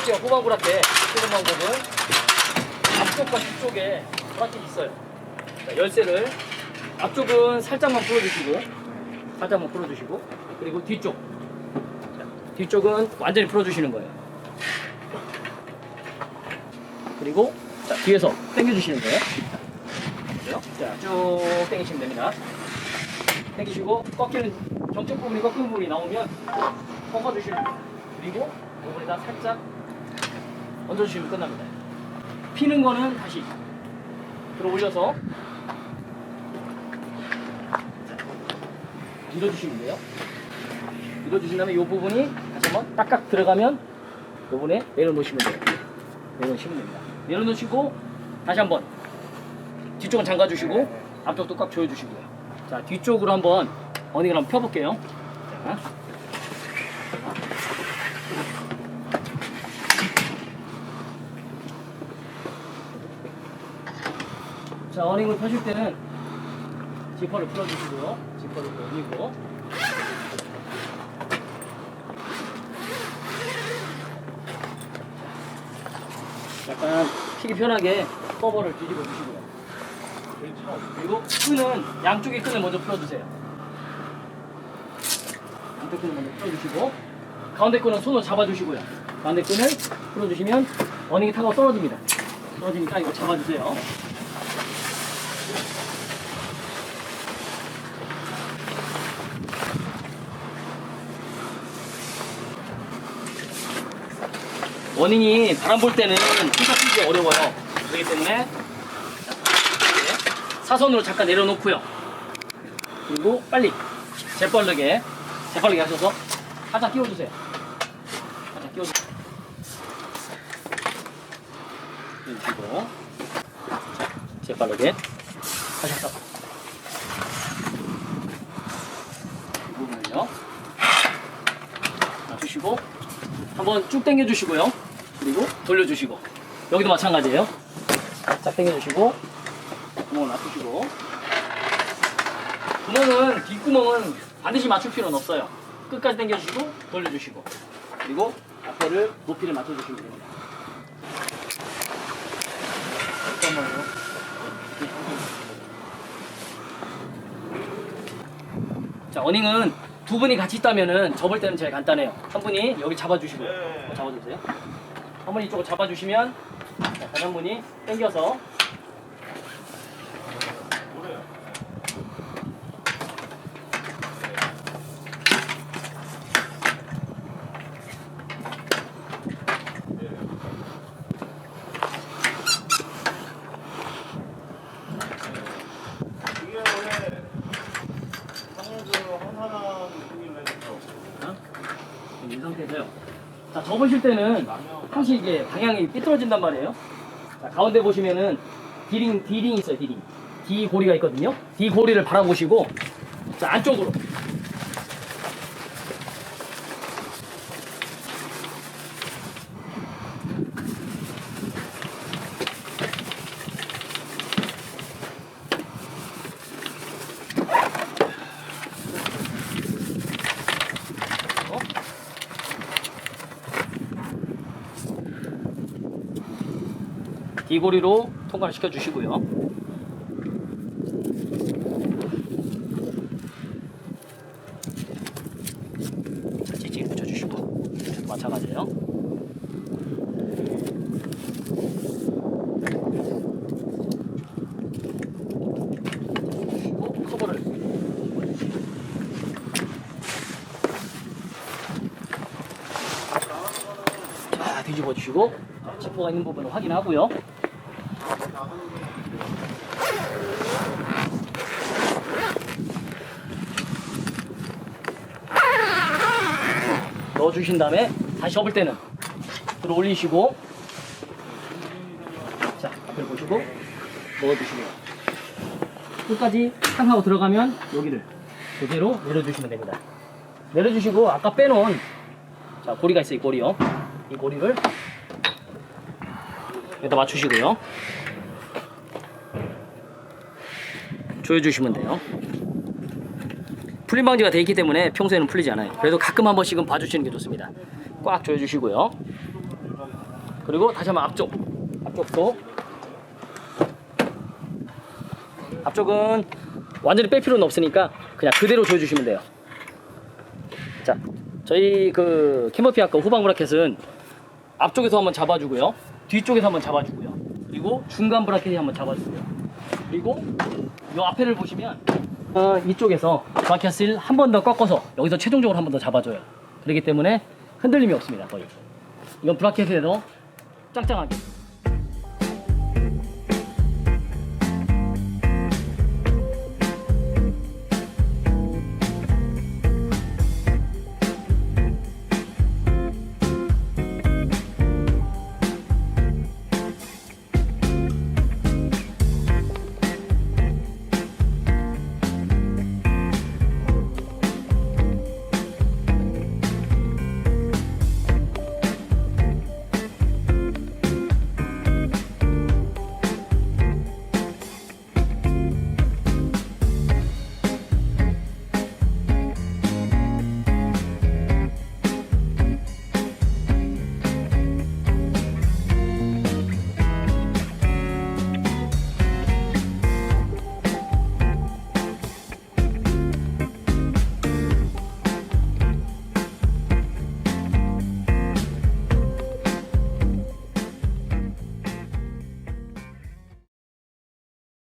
이렇게 후방구라테 쓰는 방법은 앞쪽과 뒤쪽에 브라켓이 있어요. 자, 열쇠를 앞쪽은 살짝만 풀어주시고 살짝만 풀어주시고 그리고 뒤쪽 자, 뒤쪽은 완전히 풀어주시는 거예요. 그리고 자, 뒤에서 당겨주시는 거예요. 자, 쭉 당기시면 됩니다. 당기시고 꺾이는 정적 부분이 꺾이는 부분이 나오면 꺾어주시는 거예요. 그리고 부분에다 살짝 얹어주시면 끝납니다. 피는 거는 다시 들어 올려서 밀어주시면 돼요. 밀어주신 다음에 이 부분이 다시 한번 딱딱 들어가면 이 부분에 내려놓으시면 돼요. 내려놓으시면 됩니다. 내려놓으시고 다시 한번 뒤쪽은 잠가주시고 앞쪽도 꽉 조여주시고요. 자 뒤쪽으로 한번 어닝을 한번 펴볼게요. 자. 자 어닝을 펴실 때는 지퍼를 풀어주시고요. 지퍼를 올리고 약간 피기 편하게 커버를 뒤집어 주시고요. 그리고 끈은 양쪽의 끈을 먼저 풀어주세요. 양쪽 끈을 먼저 풀어주시고 가운데 끈은 손으로 잡아주시고요. 가운데 끈을 풀어주시면 어닝이 타고 떨어집니다. 떨어지니까 이거 잡아주세요. 원인이 바람 불 때는 혼자 쓰기 어려워요. 그렇기 때문에 자, 이렇게 사선으로 잠깐 내려놓고요. 그리고 빨리 재빠르게 재빠르게 하셔서 살짝 끼워주세요. 살짝 끼워주세요. 끼워주시고 자, 재빠르게 하셔서 이 부분을요. 놔주시고 한번 쭉 당겨 주시고요. 그리고 돌려 주시고 여기도 마찬가지예요. 쫙 당겨 주시고 구멍을 놔두시고 구멍은 뒷구멍은 반드시 맞출 필요는 없어요. 끝까지 당겨 주시고 돌려 주시고 그리고 앞에를 높이를 맞춰 주시면 됩니다. 잠깐만요. 자, 어닝은 두 분이 같이 있다면은 접을 때는 제일 간단해요. 한 분이 여기 잡아주시고요. 어, 잡아주세요. 한 분이 이쪽을 잡아주시면 자, 다른 한 분이 당겨서 이게 원래 상해도 한산한 느낌이라 했죠. 어? 이 상태에서요. 자, 접으실 때는 항시 이게 방향이 삐뚤어진단 말이에요. 자, 가운데 보시면은 디링, 디링 있어요, 디링. D 고리가 있거든요. D 고리를 바라보시고, 자, 안쪽으로. 디고리로 통과를 시켜 주시고요. 자, 지지 붙여주시고, 마찬가지예요. 자, 뒤집어 주시고, 지퍼가 있는 부분을 확인하고요. 넣어주신 다음에 다시 접을 때는 들어 올리시고 자 앞을 보시고 넣어주시고요. 끝까지 탕 하고 들어가면 여기를 그대로 내려주시면 됩니다. 내려주시고 아까 빼놓은 자 고리가 있어요 이 고리요. 이 고리를 여기다 맞추시고요 조여주시면 돼요 풀림 방지가 되어 있기 때문에 평소에는 풀리지 않아요. 그래도 가끔 한 번씩은 봐주시는 게 좋습니다. 꽉 조여주시고요. 그리고 다시 한번 앞쪽. 앞쪽도. 앞쪽은 완전히 뺄 필요는 없으니까 그냥 그대로 조여주시면 돼요. 자, 저희 그 캐머피 아까 후방 브라켓은 앞쪽에서 한번 잡아주고요. 뒤쪽에서 한번 잡아주고요. 그리고 중간 브라켓에 한번 잡아주고요. 그리고 이 앞에를 보시면 어, 이쪽에서 브라켓을 한번 더 꺾어서 여기서 최종적으로 한 번 더 잡아줘요. 그렇기 때문에 흔들림이 없습니다. 거의. 이건 브라켓에도 짱짱하게